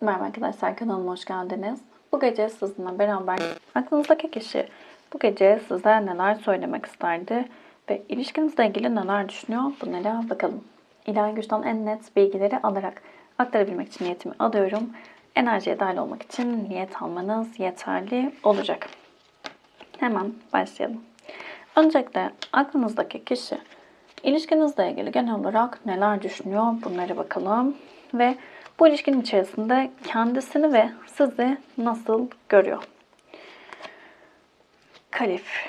Merhaba arkadaşlar kanalıma hoş geldiniz. Bu gece sizinle beraber aklınızdaki kişi bu gece size neler söylemek isterdi ve ilişkinizle ilgili neler düşünüyor bunlara bakalım. İlahi güçten en net bilgileri alarak aktarabilmek için niyetimi alıyorum. Enerjiye dahil olmak için niyet almanız yeterli olacak. Hemen başlayalım. Öncelikle aklınızdaki kişi ilişkinizle ilgili genel olarak neler düşünüyor bunlara bakalım. Ve bu ilişkinin içerisinde kendisini ve sizi nasıl görüyor? Kalif.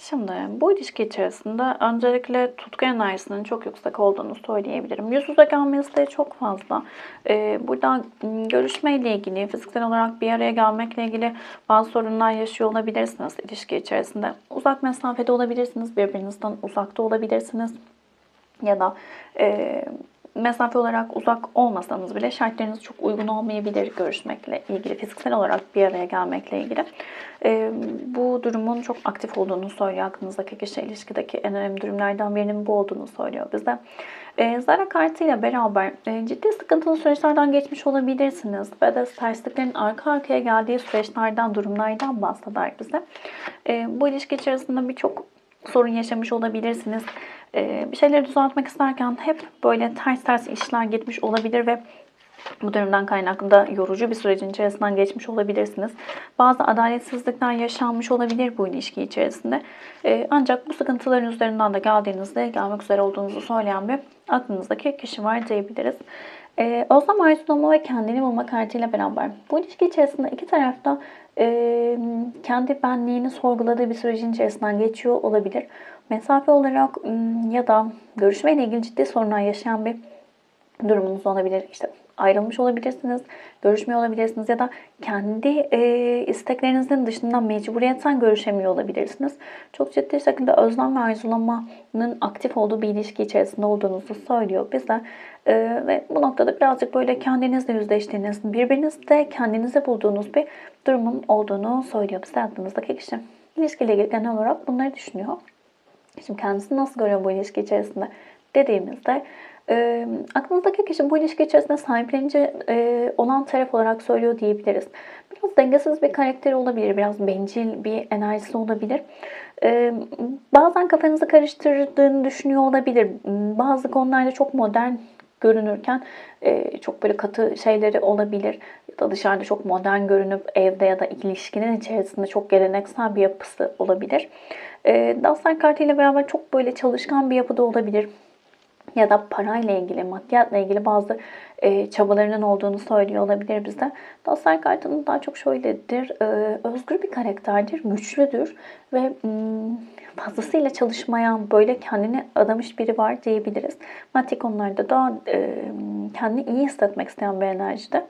Şimdi bu ilişki içerisinde öncelikle tutku enerjisinin çok yüksek olduğunu söyleyebilirim. Yüz yüze gelmesi de çok fazla. Ee, burada görüşmeyle ilgili, fiziksel olarak bir araya gelmekle ilgili bazı sorunlar yaşıyor olabilirsiniz ilişki içerisinde. Uzak mesafede olabilirsiniz, birbirinizden uzakta olabilirsiniz. Ya da e, mesafe olarak uzak olmasanız bile şartlarınız çok uygun olmayabilir görüşmekle ilgili, fiziksel olarak bir araya gelmekle ilgili. Ee, bu durumun çok aktif olduğunu söylüyor aklınızdaki kişi ilişkideki en önemli durumlardan birinin bu olduğunu söylüyor bize. Ee, Zara kartıyla beraber e, ciddi sıkıntılı süreçlerden geçmiş olabilirsiniz ve de tersliklerin arka arkaya geldiği süreçlerden, durumlardan bahseder bize. Ee, bu ilişki içerisinde birçok sorun yaşamış olabilirsiniz. Ee, bir şeyleri düzeltmek isterken hep böyle ters ters işler gitmiş olabilir ve bu durumdan kaynaklı da yorucu bir sürecin içerisinden geçmiş olabilirsiniz. Bazı adaletsizlikler yaşanmış olabilir bu ilişki içerisinde. Ee, ancak bu sıkıntıların üzerinden de geldiğinizde gelmek üzere olduğunuzu söyleyen bir aklınızdaki kişi var diyebiliriz. Ee, Özlem arzulama ve kendini bulma kartıyla beraber bu ilişki içerisinde iki tarafta e, kendi benliğini sorguladığı bir sürecin içerisinden geçiyor olabilir. Mesafe olarak ya da görüşmeyle ilgili ciddi sorunlar yaşayan bir durumunuz olabilir. İşte ayrılmış olabilirsiniz, görüşmüyor olabilirsiniz ya da kendi e, isteklerinizin dışında mecburiyetten görüşemiyor olabilirsiniz. Çok ciddi şekilde özlem ve arzulamanın aktif olduğu bir ilişki içerisinde olduğunuzu söylüyor bize. E, ve bu noktada birazcık böyle kendinizle yüzleştiğiniz, birbirinizde kendinizi bulduğunuz bir durumun olduğunu söylüyor bize aklınızdaki kişi. İlişkiyle ilgili genel olarak bunları düşünüyor. Şimdi kendisini nasıl görüyor bu ilişki içerisinde dediğimizde e, aklınızdaki kişi bu ilişki içerisinde sahiplenici e, olan taraf olarak söylüyor diyebiliriz. Biraz dengesiz bir karakteri olabilir, biraz bencil bir enerjisi olabilir. E, bazen kafanızı karıştırdığını düşünüyor olabilir. Bazı konularda çok modern görünürken e, çok böyle katı şeyleri olabilir. Ya da dışarıda çok modern görünüp evde ya da ilişkinin içerisinde çok geleneksel bir yapısı olabilir. E, Dastan kartıyla beraber çok böyle çalışkan bir yapıda olabilir ya da parayla ilgili, maddiyatla ilgili bazı e, çabalarının olduğunu söylüyor olabilir bize. Dostlar kartının daha çok şöyledir, e, özgür bir karakterdir, güçlüdür ve mm, fazlasıyla çalışmayan, böyle kendini adamış biri var diyebiliriz. Maddi konularda da e, kendini iyi hissetmek isteyen bir enerjide.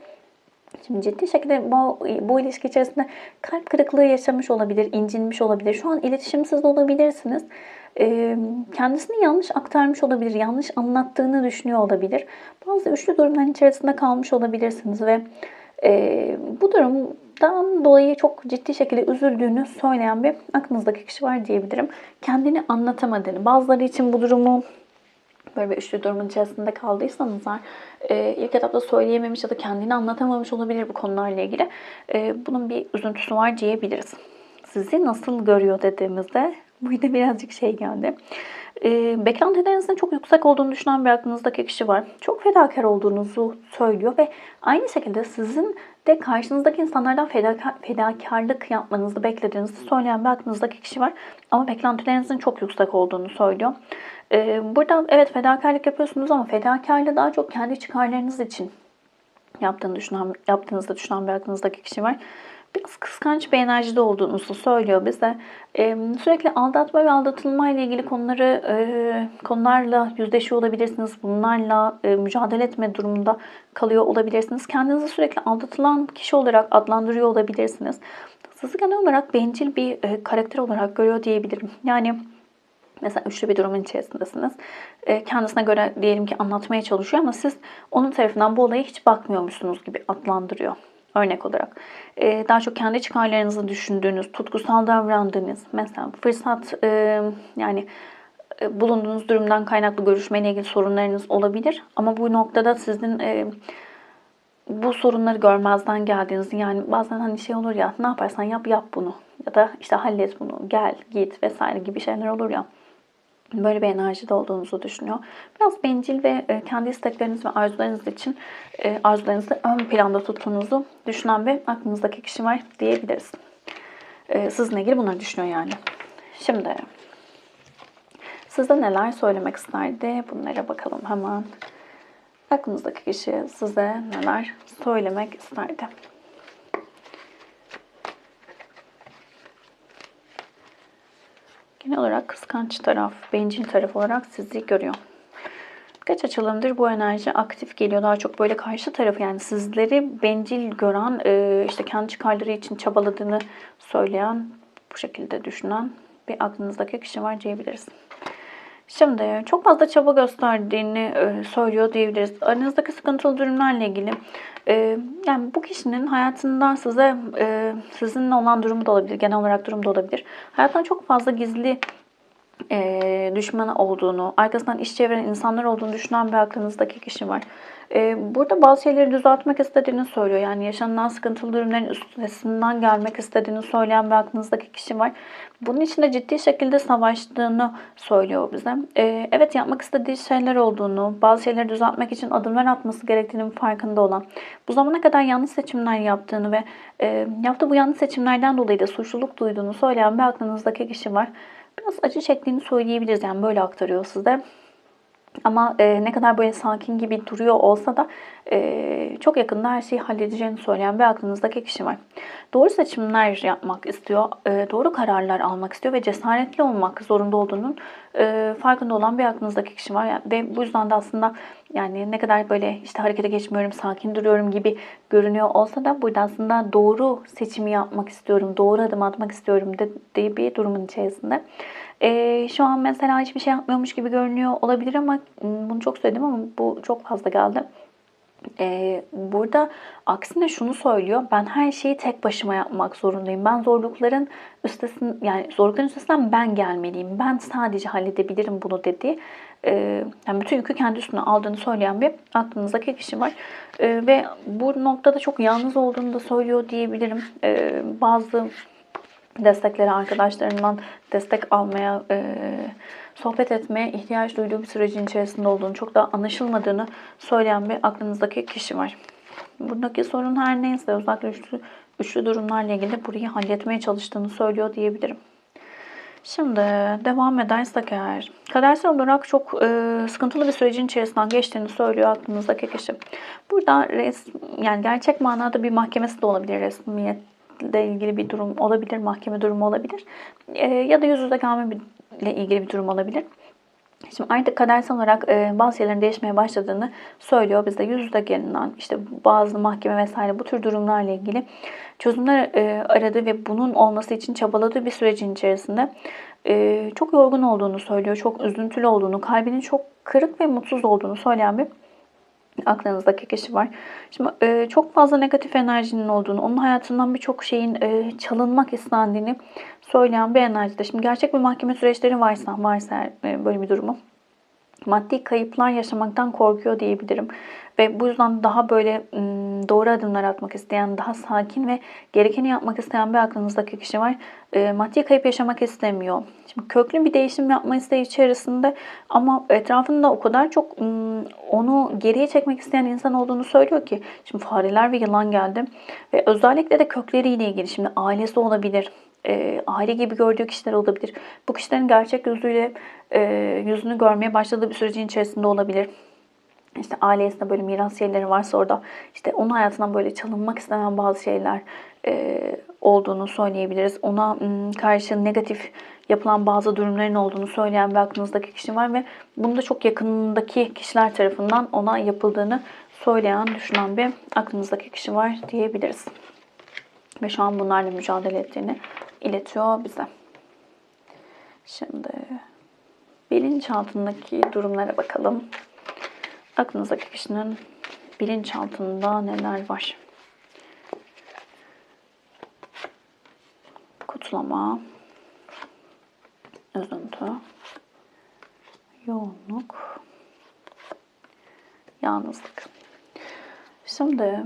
Şimdi ciddi şekilde bu, bu ilişki içerisinde kalp kırıklığı yaşamış olabilir, incinmiş olabilir. Şu an iletişimsiz olabilirsiniz. Kendisini yanlış aktarmış olabilir, yanlış anlattığını düşünüyor olabilir. Bazı üçlü durumların içerisinde kalmış olabilirsiniz ve bu durumdan dolayı çok ciddi şekilde üzüldüğünü söyleyen bir aklınızdaki kişi var diyebilirim. Kendini anlatamadığını, bazıları için bu durumu böyle bir üçlü durumun içerisinde kaldıysanız e, ilk etapta söyleyememiş ya da kendini anlatamamış olabilir bu konularla ilgili. E, bunun bir üzüntüsü var diyebiliriz. Sizi nasıl görüyor dediğimizde burada birazcık şey geldi. E, beklentilerinizin çok yüksek olduğunu düşünen bir aklınızdaki kişi var. Çok fedakar olduğunuzu söylüyor ve aynı şekilde sizin de karşınızdaki insanlardan fedakar, fedakarlık yapmanızı beklediğinizi söyleyen bir aklınızdaki kişi var. Ama beklentilerinizin çok yüksek olduğunu söylüyor. Burada evet fedakarlık yapıyorsunuz ama fedakarlığı daha çok kendi çıkarlarınız için yaptığını düşünen, yaptığınızda düşünen bir aklınızdaki kişi var. Biraz kıskanç bir enerjide olduğunuzu söylüyor bize. Ee, sürekli aldatma ve aldatılma ile ilgili konuları e, konularla yüzleşiyor olabilirsiniz. Bunlarla e, mücadele etme durumunda kalıyor olabilirsiniz. Kendinizi sürekli aldatılan kişi olarak adlandırıyor olabilirsiniz. Sizi genel olarak bencil bir e, karakter olarak görüyor diyebilirim. Yani Mesela üçlü bir durumun içerisindesiniz. E, kendisine göre diyelim ki anlatmaya çalışıyor ama siz onun tarafından bu olaya hiç bakmıyormuşsunuz gibi adlandırıyor. Örnek olarak. E, daha çok kendi çıkarlarınızı düşündüğünüz, tutkusal davrandığınız, mesela fırsat e, yani e, bulunduğunuz durumdan kaynaklı görüşmeyle ilgili sorunlarınız olabilir. Ama bu noktada sizin e, bu sorunları görmezden geldiğinizi yani bazen hani şey olur ya ne yaparsan yap yap bunu ya da işte hallet bunu gel git vesaire gibi şeyler olur ya böyle bir enerjide olduğunuzu düşünüyor. Biraz bencil ve e, kendi istekleriniz ve arzularınız için e, arzularınızı ön planda tuttuğunuzu düşünen ve aklınızdaki kişi var diyebiliriz. E, sizinle ilgili bunları düşünüyor yani. Şimdi size neler söylemek isterdi? Bunlara bakalım hemen. Aklınızdaki kişi size neler söylemek isterdi? Genel olarak kıskanç taraf, bencil taraf olarak sizi görüyor. Birkaç açılımdır bu enerji aktif geliyor. Daha çok böyle karşı tarafı yani sizleri bencil gören, e, işte kendi çıkarları için çabaladığını söyleyen, bu şekilde düşünen bir aklınızdaki kişi var diyebiliriz. Şimdi çok fazla çaba gösterdiğini e, söylüyor diyebiliriz. Aranızdaki sıkıntılı durumlarla ilgili e, yani bu kişinin hayatından size e, sizinle olan durumu da olabilir, genel olarak durum da olabilir. Hayattan çok fazla gizli düşmanı olduğunu, arkasından iş çeviren insanlar olduğunu düşünen bir aklınızdaki kişi var. Burada bazı şeyleri düzeltmek istediğini söylüyor. Yani yaşanılan sıkıntılı durumların üstesinden gelmek istediğini söyleyen bir aklınızdaki kişi var. Bunun için de ciddi şekilde savaştığını söylüyor bize. E, evet yapmak istediği şeyler olduğunu, bazı şeyleri düzeltmek için adımlar atması gerektiğinin farkında olan, bu zamana kadar yanlış seçimler yaptığını ve e, yaptığı bu yanlış seçimlerden dolayı da suçluluk duyduğunu söyleyen bir aklınızdaki kişi var biraz acı çektiğini söyleyebiliriz. Yani böyle aktarıyor size. Ama e, ne kadar böyle sakin gibi duruyor olsa da e, çok yakında her şeyi halledeceğini söyleyen bir aklınızdaki kişi var. Doğru seçimler yapmak istiyor, e, doğru kararlar almak istiyor ve cesaretli olmak zorunda olduğunun e, farkında olan bir aklınızdaki kişi var. Yani, ve bu yüzden de aslında yani ne kadar böyle işte harekete geçmiyorum, sakin duruyorum gibi görünüyor olsa da burada aslında doğru seçimi yapmak istiyorum, doğru adım atmak istiyorum dediği bir durumun içerisinde. E, şu an mesela hiçbir şey yapmıyormuş gibi görünüyor olabilir ama bunu çok söyledim ama bu çok fazla geldi. Ee, burada aksine şunu söylüyor. Ben her şeyi tek başıma yapmak zorundayım. Ben zorlukların üstesinden yani zorlukların üstesinden ben gelmeliyim. Ben sadece halledebilirim bunu dedi. Ee, yani bütün yükü kendi üstüne aldığını söyleyen bir aklınızdaki kişi var. Ee, ve bu noktada çok yalnız olduğunu da söylüyor diyebilirim. Ee, bazı destekleri arkadaşlarından destek almaya, e, sohbet etmeye ihtiyaç duyduğu bir sürecin içerisinde olduğunu, çok da anlaşılmadığını söyleyen bir aklınızdaki kişi var. Buradaki sorun her neyse özellikle üçlü, üçlü durumlarla ilgili burayı halletmeye çalıştığını söylüyor diyebilirim. Şimdi devam edersek eğer kadersel olarak çok e, sıkıntılı bir sürecin içerisinden geçtiğini söylüyor aklınızdaki kişi. Burada res, yani gerçek manada bir mahkemesi de olabilir resmiyet ile ilgili bir durum olabilir, mahkeme durumu olabilir. E, ya da yüz yüze gelme ile ilgili bir durum olabilir. Şimdi artık kadersel olarak e, bazı şeylerin değişmeye başladığını söylüyor. Bizde yüz yüze gelinen işte bazı mahkeme vesaire bu tür durumlarla ilgili çözümler e, aradı ve bunun olması için çabaladığı bir sürecin içerisinde e, çok yorgun olduğunu söylüyor. Çok üzüntülü olduğunu, kalbinin çok kırık ve mutsuz olduğunu söyleyen bir aklınızdaki kişi var. Şimdi e, çok fazla negatif enerjinin olduğunu, onun hayatından birçok şeyin e, çalınmak istendiğini söyleyen bir enerjide. Şimdi gerçek bir mahkeme süreçleri varsa, varsa e, böyle bir durumu maddi kayıplar yaşamaktan korkuyor diyebilirim. Ve bu yüzden daha böyle doğru adımlar atmak isteyen, daha sakin ve gerekeni yapmak isteyen bir aklınızdaki kişi var. Maddi kayıp yaşamak istemiyor. Şimdi köklü bir değişim yapma isteği içerisinde ama etrafında o kadar çok onu geriye çekmek isteyen insan olduğunu söylüyor ki. Şimdi fareler ve yılan geldi. Ve özellikle de kökleriyle ilgili şimdi ailesi olabilir, e, aile gibi gördüğü kişiler olabilir. Bu kişilerin gerçek yüzüyle e, yüzünü görmeye başladığı bir sürecin içerisinde olabilir. İşte ailesinde böyle miras şeyleri varsa orada işte onun hayatından böyle çalınmak istenen bazı şeyler e, olduğunu söyleyebiliriz. Ona m, karşı negatif yapılan bazı durumların olduğunu söyleyen bir aklınızdaki kişi var ve bunu da çok yakınındaki kişiler tarafından ona yapıldığını söyleyen, düşünen bir aklınızdaki kişi var diyebiliriz. Ve şu an bunlarla mücadele ettiğini iletiyor bize. Şimdi bilinçaltındaki durumlara bakalım. Aklınızdaki kişinin bilinçaltında neler var? Kutlama, üzüntü, yoğunluk, yalnızlık. Şimdi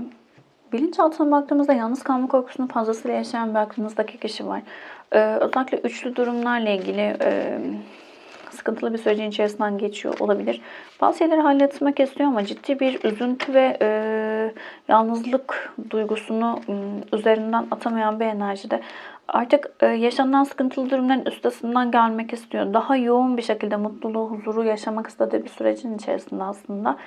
bilinçaltına baktığımızda yalnız kalma korkusunu fazlasıyla yaşayan bir aklınızdaki kişi var. Ee, özellikle üçlü durumlarla ilgili e, sıkıntılı bir sürecin içerisinden geçiyor olabilir. Bazı şeyleri halletmek istiyor ama ciddi bir üzüntü ve e, yalnızlık duygusunu m, üzerinden atamayan bir enerjide. Artık e, yaşanan sıkıntılı durumların üstesinden gelmek istiyor. Daha yoğun bir şekilde mutluluğu, huzuru yaşamak istediği bir sürecin içerisinde aslında.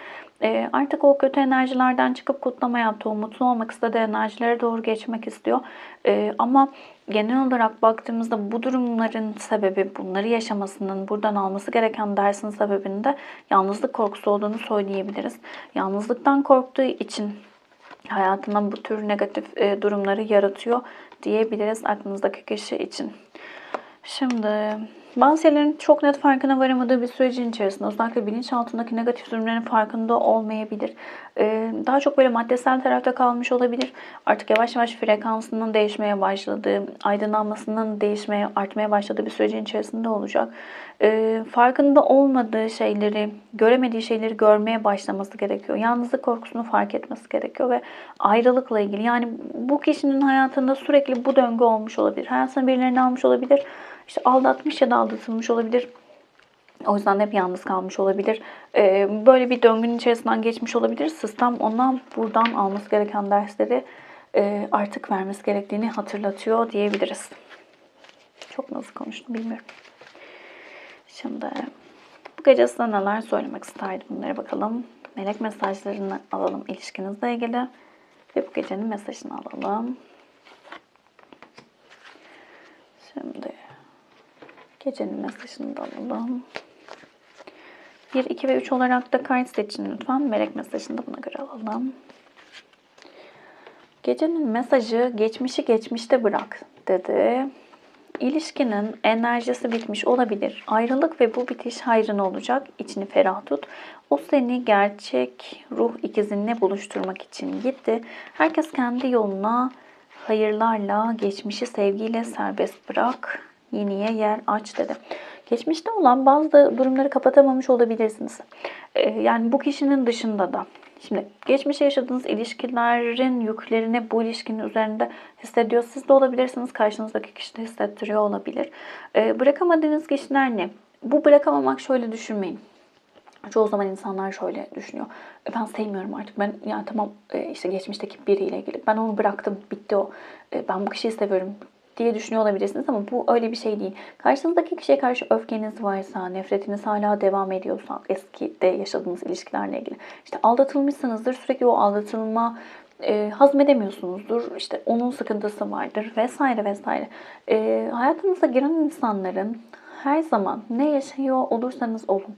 E, artık o kötü enerjilerden çıkıp kutlama yaptığı, mutlu olmak istediği enerjilere doğru geçmek istiyor. E, ama genel olarak baktığımızda bu durumların sebebi, bunları yaşamasının, buradan alması gereken dersin sebebinde yalnızlık korkusu olduğunu söyleyebiliriz. Yalnızlıktan korktuğu için hayatına bu tür negatif durumları yaratıyor diyebiliriz aklınızdaki kişi için. Şimdi bazı şeylerin çok net farkına varamadığı bir sürecin içerisinde özellikle bilinçaltındaki negatif durumların farkında olmayabilir. Ee, daha çok böyle maddesel tarafta kalmış olabilir. Artık yavaş yavaş frekansının değişmeye başladığı, aydınlanmasının değişmeye, artmaya başladığı bir sürecin içerisinde olacak. Ee, farkında olmadığı şeyleri, göremediği şeyleri görmeye başlaması gerekiyor. Yalnızlık korkusunu fark etmesi gerekiyor ve ayrılıkla ilgili. Yani bu kişinin hayatında sürekli bu döngü olmuş olabilir. Hayatına birilerini almış olabilir işte aldatmış ya da aldatılmış olabilir. O yüzden hep yalnız kalmış olabilir. Ee, böyle bir döngünün içerisinden geçmiş olabilir. Sistem ona buradan alması gereken dersleri e, artık vermesi gerektiğini hatırlatıyor diyebiliriz. Çok nasıl konuştum bilmiyorum. Şimdi bu gece size neler söylemek isterdim bunlara bakalım. Melek mesajlarını alalım ilişkinizle ilgili. Ve bu gecenin mesajını alalım. Şimdi Gecenin mesajını da alalım. 1, 2 ve 3 olarak da kart seçin lütfen. Melek mesajını da buna göre alalım. Gecenin mesajı geçmişi geçmişte bırak dedi. İlişkinin enerjisi bitmiş olabilir. Ayrılık ve bu bitiş hayrına olacak. İçini ferah tut. O seni gerçek ruh ikizinle buluşturmak için gitti. Herkes kendi yoluna hayırlarla, geçmişi sevgiyle serbest bırak yeniye yer aç dedi. Geçmişte olan bazı durumları kapatamamış olabilirsiniz. Ee, yani bu kişinin dışında da. Şimdi geçmişte yaşadığınız ilişkilerin yüklerini bu ilişkinin üzerinde hissediyor. Siz de olabilirsiniz. Karşınızdaki kişi de hissettiriyor olabilir. Ee, bırakamadığınız kişiler ne? Bu bırakamamak şöyle düşünmeyin. Çoğu zaman insanlar şöyle düşünüyor. E, ben sevmiyorum artık. Ben yani tamam e, işte geçmişteki biriyle ilgili. Ben onu bıraktım. Bitti o. E, ben bu kişiyi seviyorum diye düşünüyor olabilirsiniz ama bu öyle bir şey değil. Karşınızdaki kişiye karşı öfkeniz varsa, nefretiniz hala devam ediyorsa, eski de yaşadığınız ilişkilerle ilgili. işte aldatılmışsınızdır, sürekli o aldatılma e, hazmedemiyorsunuzdur. İşte onun sıkıntısı vardır vesaire vesaire. E, hayatınıza giren insanların her zaman ne yaşıyor olursanız olun.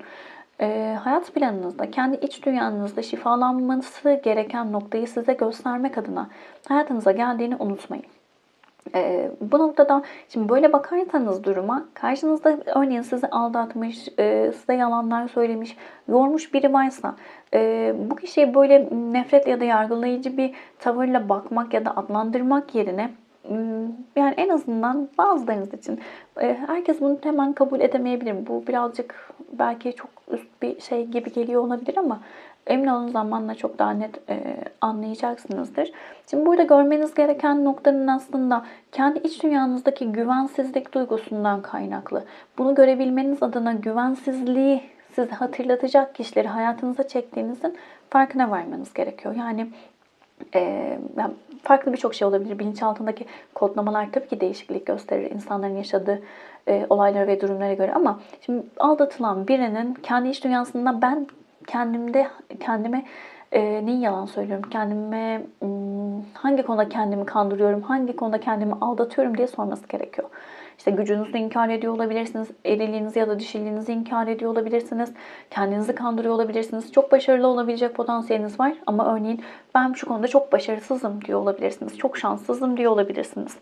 E, hayat planınızda, kendi iç dünyanızda şifalanması gereken noktayı size göstermek adına hayatınıza geldiğini unutmayın. E, bu noktada şimdi böyle bakarsanız duruma karşınızda örneğin sizi aldatmış, e, size yalanlar söylemiş, yormuş biri varsa e, bu kişiye böyle nefret ya da yargılayıcı bir tavırla bakmak ya da adlandırmak yerine yani en azından bazılarınız için herkes bunu hemen kabul edemeyebilir. Bu birazcık belki çok üst bir şey gibi geliyor olabilir ama Emin olun zamanla çok daha net e, anlayacaksınızdır. Şimdi burada görmeniz gereken noktanın aslında kendi iç dünyanızdaki güvensizlik duygusundan kaynaklı. Bunu görebilmeniz adına güvensizliği size hatırlatacak kişileri hayatınıza çektiğinizin farkına varmanız gerekiyor. Yani e, yani farklı birçok şey olabilir. Bilinçaltındaki kodlamalar tabii ki değişiklik gösterir insanların yaşadığı e, olaylara ve durumlara göre ama şimdi aldatılan birinin kendi iç dünyasında ben kendimde kendime e, neyi yalan söylüyorum? Kendime hangi konuda kendimi kandırıyorum? Hangi konuda kendimi aldatıyorum diye sorması gerekiyor. İşte gücünüzü inkar ediyor olabilirsiniz. Eriliğinizi ya da dişiliğinizi inkar ediyor olabilirsiniz. Kendinizi kandırıyor olabilirsiniz. Çok başarılı olabilecek potansiyeliniz var. Ama örneğin ben şu konuda çok başarısızım diyor olabilirsiniz. Çok şanssızım diyor olabilirsiniz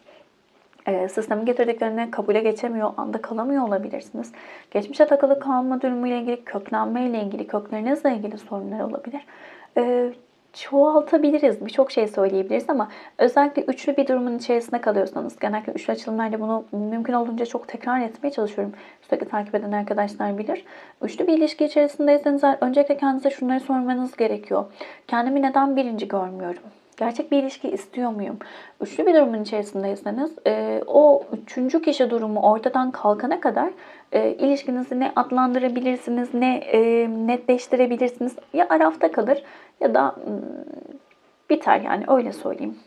sistemin getirdiklerini kabule geçemiyor, anda kalamıyor olabilirsiniz. Geçmişe takılı kalma durumu ile ilgili, köklenme ile ilgili, köklerinizle ilgili sorunlar olabilir. E, çoğaltabiliriz. Birçok şey söyleyebiliriz ama özellikle üçlü bir durumun içerisinde kalıyorsanız, genellikle üçlü açılımlarda bunu mümkün olduğunca çok tekrar etmeye çalışıyorum. Sürekli takip eden arkadaşlar bilir. Üçlü bir ilişki içerisindeyseniz öncelikle kendinize şunları sormanız gerekiyor. Kendimi neden birinci görmüyorum? Gerçek bir ilişki istiyor muyum? Üçlü bir durumun içerisindeyseniz e, o üçüncü kişi durumu ortadan kalkana kadar e, ilişkinizi ne adlandırabilirsiniz ne e, netleştirebilirsiniz. Ya arafta kalır ya da hmm, biter yani öyle söyleyeyim.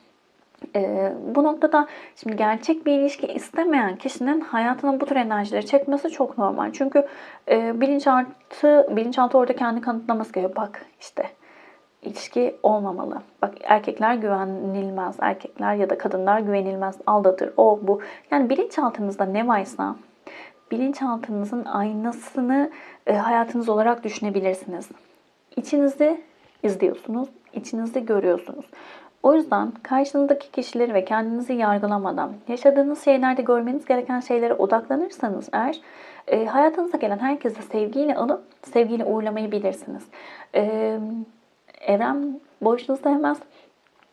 Ee, bu noktada şimdi gerçek bir ilişki istemeyen kişinin hayatına bu tür enerjileri çekmesi çok normal. Çünkü e, bilinçaltı, bilinçaltı orada kendi kanıtlaması gerekiyor. Bak işte ilişki olmamalı. Bak erkekler güvenilmez, erkekler ya da kadınlar güvenilmez, aldatır, o bu. Yani bilinçaltınızda ne varsa bilinçaltınızın aynasını e, hayatınız olarak düşünebilirsiniz. İçinizi izliyorsunuz, içinizde görüyorsunuz. O yüzden karşınızdaki kişileri ve kendinizi yargılamadan, yaşadığınız şeylerde görmeniz gereken şeylere odaklanırsanız eğer, e, hayatınıza gelen herkese sevgiyle alıp sevgiyle uğurlamayı bilirsiniz. E, evren boşluğu sevmez.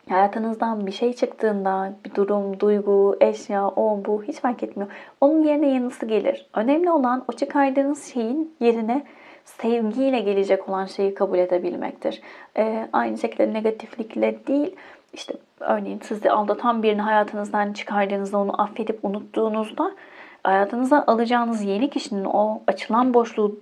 Hayatınızdan bir şey çıktığında, bir durum, duygu, eşya, o bu hiç fark etmiyor. Onun yerine yenisi gelir. Önemli olan o çıkardığınız şeyin yerine sevgiyle gelecek olan şeyi kabul edebilmektir. Ee, aynı şekilde negatiflikle değil, işte örneğin sizi aldatan birini hayatınızdan çıkardığınızda, onu affedip unuttuğunuzda hayatınıza alacağınız yeni kişinin o açılan boşluğu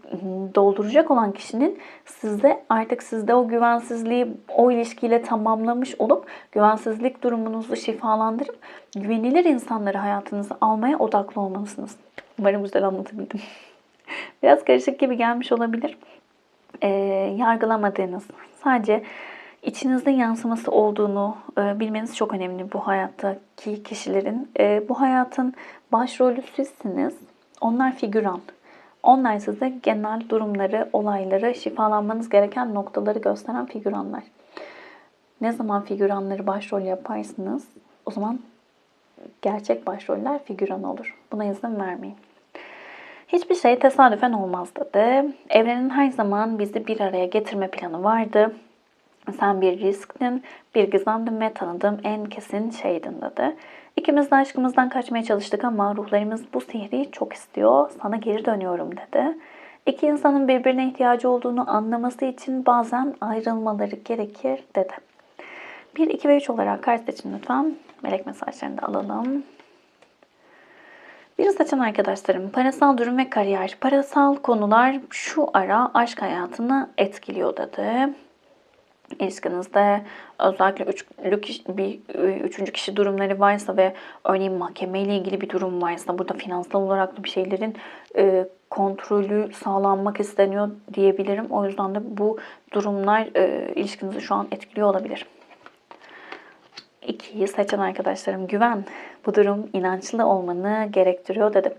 dolduracak olan kişinin sizde artık sizde o güvensizliği o ilişkiyle tamamlamış olup güvensizlik durumunuzu şifalandırıp güvenilir insanları hayatınıza almaya odaklı olmalısınız. Umarım güzel anlatabildim. Biraz karışık gibi gelmiş olabilir. E, yargılamadığınız, sadece içinizde yansıması olduğunu e, bilmeniz çok önemli bu hayattaki kişilerin. E, bu hayatın başrolü sizsiniz. Onlar figüran. Onlar size genel durumları, olayları, şifalanmanız gereken noktaları gösteren figüranlar. Ne zaman figüranları başrol yaparsınız o zaman gerçek başroller figüran olur. Buna izin vermeyin. Hiçbir şey tesadüfen olmaz dedi. Evrenin her zaman bizi bir araya getirme planı vardı. Sen bir risktin, bir gizemdin ve tanıdığım en kesin şeydin dedi. İkimiz de aşkımızdan kaçmaya çalıştık ama ruhlarımız bu sihri çok istiyor. Sana geri dönüyorum dedi. İki insanın birbirine ihtiyacı olduğunu anlaması için bazen ayrılmaları gerekir dedi. 1, 2 ve 3 olarak kart seçin lütfen. Melek mesajlarını da alalım. Bir saçan arkadaşlarım, parasal durum ve kariyer, parasal konular şu ara aşk hayatını etkiliyor dedi. İlişkinizde özellikle üçlü kişi, bir üçüncü kişi durumları varsa ve örneğin mahkeme ile ilgili bir durum varsa burada finansal olarak da bir şeylerin e, kontrolü sağlanmak isteniyor diyebilirim. O yüzden de bu durumlar e, ilişkinizi şu an etkiliyor olabilir. İkiyi seçen arkadaşlarım güven. Bu durum inançlı olmanı gerektiriyor dedi.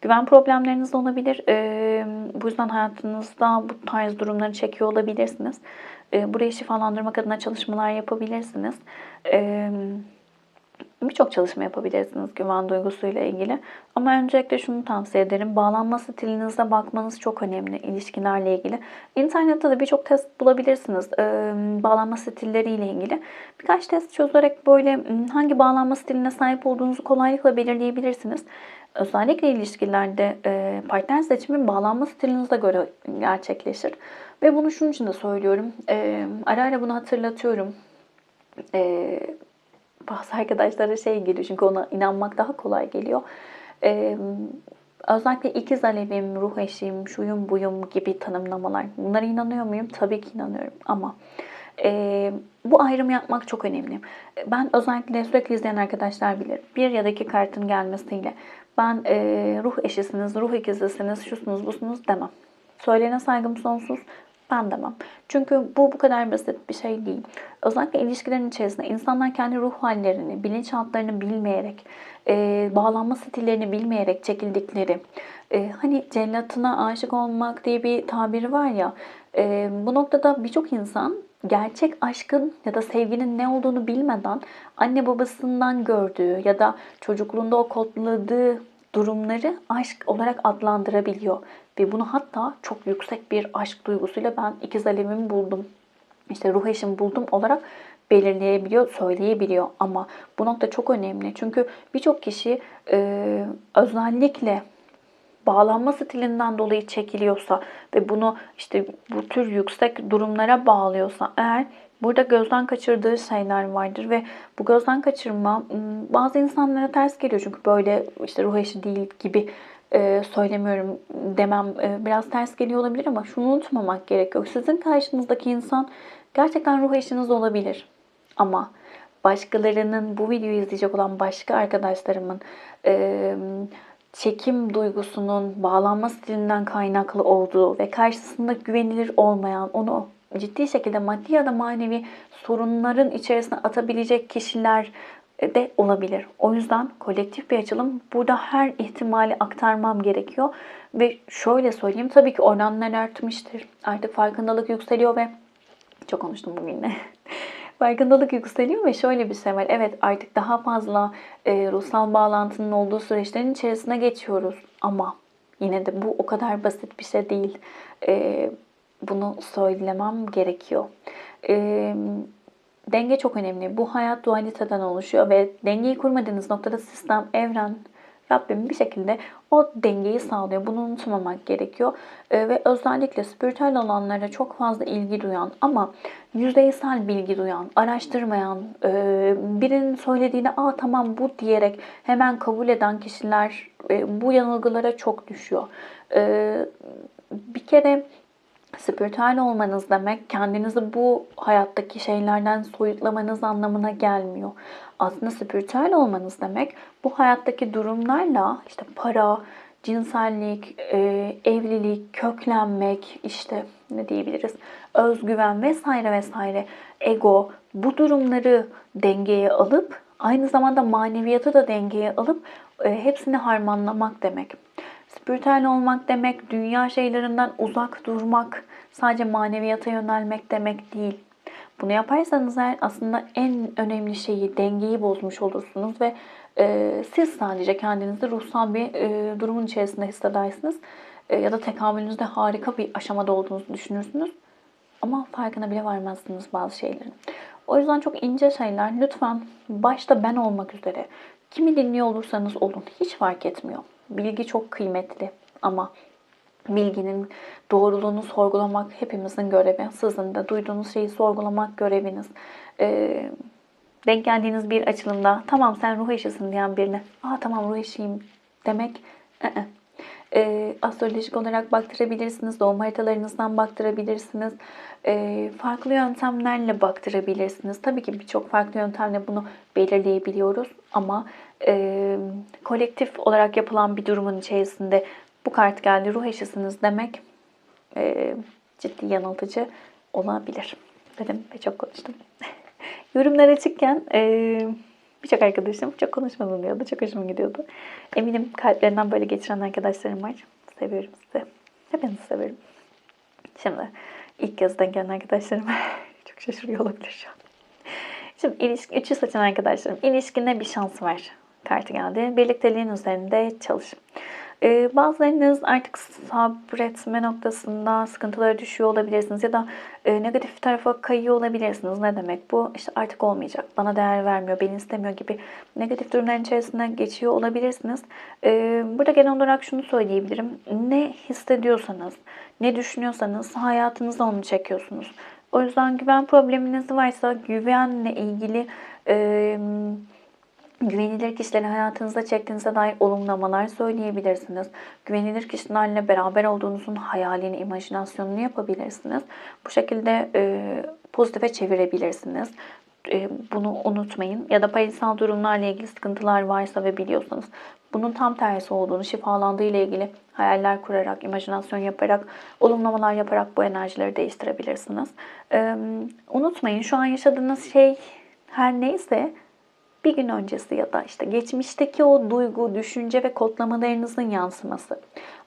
Güven problemleriniz olabilir. Ee, bu yüzden hayatınızda bu tarz durumları çekiyor olabilirsiniz. Ee, burayı şifalandırmak adına çalışmalar yapabilirsiniz. Ee, birçok çalışma yapabilirsiniz güven duygusuyla ilgili. Ama öncelikle şunu tavsiye ederim. Bağlanma stilinizde bakmanız çok önemli ilişkilerle ilgili. İnternette de birçok test bulabilirsiniz e, bağlanma stilleriyle ilgili. Birkaç test çözerek böyle hangi bağlanma stiline sahip olduğunuzu kolaylıkla belirleyebilirsiniz. Özellikle ilişkilerde e, partner seçimi bağlanma stilinize göre gerçekleşir. Ve bunu şunun için de söylüyorum. E, ara ara bunu hatırlatıyorum. E, bazı arkadaşlara şey geliyor çünkü ona inanmak daha kolay geliyor. Özellikle ikiz alevim, ruh eşim, şuyum buyum gibi tanımlamalar. Bunlara inanıyor muyum? Tabii ki inanıyorum ama e, bu ayrımı yapmak çok önemli. Ben özellikle sürekli izleyen arkadaşlar bilir. Bir ya da iki kartın gelmesiyle ben e, ruh eşisiniz, ruh ikizisiniz, şusunuz, busunuz demem. Söyleyene saygım sonsuz ben demem. Çünkü bu bu kadar basit bir şey değil. Özellikle ilişkilerin içerisinde insanlar kendi ruh hallerini, bilinçaltlarını bilmeyerek, e, bağlanma stillerini bilmeyerek çekildikleri, e, hani cellatına aşık olmak diye bir tabiri var ya, e, bu noktada birçok insan gerçek aşkın ya da sevginin ne olduğunu bilmeden anne babasından gördüğü ya da çocukluğunda o kodladığı durumları aşk olarak adlandırabiliyor. Ve bunu hatta çok yüksek bir aşk duygusuyla ben ikiz alevimi buldum. işte ruh eşim buldum olarak belirleyebiliyor, söyleyebiliyor. Ama bu nokta çok önemli. Çünkü birçok kişi e, özellikle bağlanma stilinden dolayı çekiliyorsa ve bunu işte bu tür yüksek durumlara bağlıyorsa eğer burada gözden kaçırdığı şeyler vardır ve bu gözden kaçırma bazı insanlara ters geliyor çünkü böyle işte ruh eşi değil gibi söylemiyorum demem biraz ters geliyor olabilir ama şunu unutmamak gerekiyor. Sizin karşınızdaki insan gerçekten ruh eşiniz olabilir. Ama başkalarının bu videoyu izleyecek olan başka arkadaşlarımın çekim duygusunun bağlanma stilinden kaynaklı olduğu ve karşısında güvenilir olmayan, onu ciddi şekilde maddi ya da manevi sorunların içerisine atabilecek kişiler de olabilir. O yüzden kolektif bir açılım. Burada her ihtimali aktarmam gerekiyor. Ve şöyle söyleyeyim tabii ki oranlar artmıştır. Artık farkındalık yükseliyor ve çok konuştum bugün de. farkındalık yükseliyor ve şöyle bir şey var. Evet artık daha fazla e, ruhsal bağlantının olduğu süreçlerin içerisine geçiyoruz. Ama yine de bu o kadar basit bir şey değil. E, bunu söylemem gerekiyor. E, denge çok önemli. Bu hayat dualiteden oluşuyor ve dengeyi kurmadığınız noktada sistem, evren, Rabbim bir şekilde o dengeyi sağlıyor. Bunu unutmamak gerekiyor. E, ve özellikle spiritüel alanlara çok fazla ilgi duyan ama yüzeysel bilgi duyan, araştırmayan, e, birinin söylediğine aa tamam bu diyerek hemen kabul eden kişiler e, bu yanılgılara çok düşüyor. E, bir kere spiritüel olmanız demek kendinizi bu hayattaki şeylerden soyutlamanız anlamına gelmiyor. Aslında spiritüel olmanız demek bu hayattaki durumlarla işte para, cinsellik, e, evlilik, köklenmek, işte ne diyebiliriz, özgüven vesaire vesaire, ego bu durumları dengeye alıp aynı zamanda maneviyatı da dengeye alıp e, hepsini harmanlamak demek. Spiritüel olmak demek, dünya şeylerinden uzak durmak, sadece maneviyata yönelmek demek değil. Bunu yaparsanız eğer aslında en önemli şeyi, dengeyi bozmuş olursunuz ve e, siz sadece kendinizi ruhsal bir e, durumun içerisinde hissedersiniz. E, ya da tekamülünüzde harika bir aşamada olduğunuzu düşünürsünüz. Ama farkına bile varmazsınız bazı şeylerin. O yüzden çok ince şeyler lütfen başta ben olmak üzere kimi dinliyor olursanız olun hiç fark etmiyor. Bilgi çok kıymetli ama bilginin doğruluğunu sorgulamak hepimizin görevi. Sizin de duyduğunuz şeyi sorgulamak göreviniz. Ee, denk geldiğiniz bir açılımda tamam sen ruh eşisin diyen birine aa tamam ruh eşiyim demek ı-ı. E, astrolojik olarak baktırabilirsiniz, doğum haritalarınızdan baktırabilirsiniz, e, farklı yöntemlerle baktırabilirsiniz. Tabii ki birçok farklı yöntemle bunu belirleyebiliyoruz ama e, kolektif olarak yapılan bir durumun içerisinde bu kart geldi ruh eşisiniz demek e, ciddi yanıltıcı olabilir. Dedim ve çok konuştum. Yorumlar açıkken e, birçok arkadaşım çok konuşmadım diyordu. Çok hoşuma gidiyordu. Eminim kalplerinden böyle geçiren arkadaşlarım var. Seviyorum sizi. Hepinizi seviyorum. Şimdi ilk kez denk gelen arkadaşlarım çok şaşırıyor olabilir şu an. Şimdi ilişki, üçü seçen arkadaşlarım. İlişkine bir şans var. Kartı geldi. Birlikteliğin üzerinde çalış. Ee, bazılarınız artık sabretme noktasında sıkıntılara düşüyor olabilirsiniz ya da e, negatif tarafa kayıyor olabilirsiniz. Ne demek bu? İşte artık olmayacak, bana değer vermiyor, beni istemiyor gibi negatif durumların içerisinde geçiyor olabilirsiniz. Ee, burada genel olarak şunu söyleyebilirim. Ne hissediyorsanız, ne düşünüyorsanız hayatınızda onu çekiyorsunuz. O yüzden güven probleminiz varsa güvenle ilgili... E, Güvenilir kişileri hayatınızda çektiğinize dair olumlamalar söyleyebilirsiniz. Güvenilir kişilerle beraber olduğunuzun hayalini, imajinasyonunu yapabilirsiniz. Bu şekilde e, pozitife çevirebilirsiniz. E, bunu unutmayın. Ya da parasal durumlarla ilgili sıkıntılar varsa ve biliyorsanız bunun tam tersi olduğunu, şifalandığı ile ilgili hayaller kurarak, imajinasyon yaparak, olumlamalar yaparak bu enerjileri değiştirebilirsiniz. E, unutmayın şu an yaşadığınız şey her neyse bir gün öncesi ya da işte geçmişteki o duygu, düşünce ve kodlamalarınızın yansıması.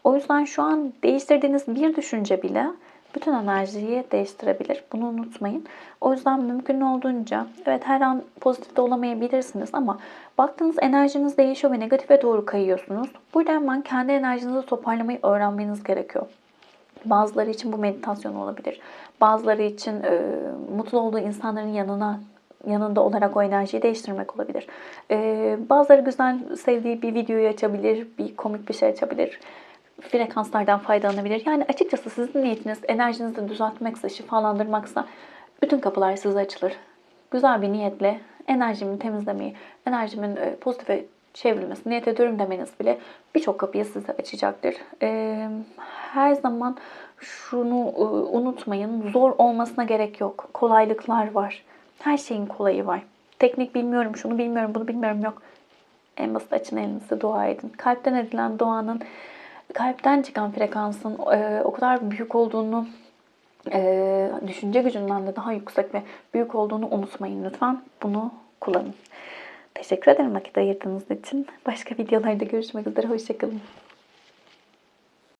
O yüzden şu an değiştirdiğiniz bir düşünce bile bütün enerjiyi değiştirebilir. Bunu unutmayın. O yüzden mümkün olduğunca evet her an pozitif de olamayabilirsiniz ama baktığınız enerjiniz değişiyor ve negatife doğru kayıyorsunuz. Burada hemen kendi enerjinizi toparlamayı öğrenmeniz gerekiyor. Bazıları için bu meditasyon olabilir. Bazıları için e, mutlu olduğu insanların yanına yanında olarak o enerjiyi değiştirmek olabilir. E, bazıları güzel sevdiği bir videoyu açabilir, bir komik bir şey açabilir. Frekanslardan faydalanabilir. Yani açıkçası sizin niyetiniz enerjinizi düzeltmekse, şifalandırmaksa bütün kapılar size açılır. Güzel bir niyetle enerjimi temizlemeyi, enerjimin e, pozitife çevrilmesi, niyet ediyorum demeniz bile birçok kapıyı size açacaktır. E, her zaman şunu e, unutmayın, zor olmasına gerek yok. Kolaylıklar var. Her şeyin kolayı var. Teknik bilmiyorum, şunu bilmiyorum, bunu bilmiyorum yok. En basit açın elinizi dua edin. Kalpten edilen duanın, kalpten çıkan frekansın e, o kadar büyük olduğunu, e, düşünce gücünden de daha yüksek ve büyük olduğunu unutmayın lütfen. Bunu kullanın. Teşekkür ederim vakit ayırdığınız için. Başka videolarda görüşmek üzere. Hoşçakalın.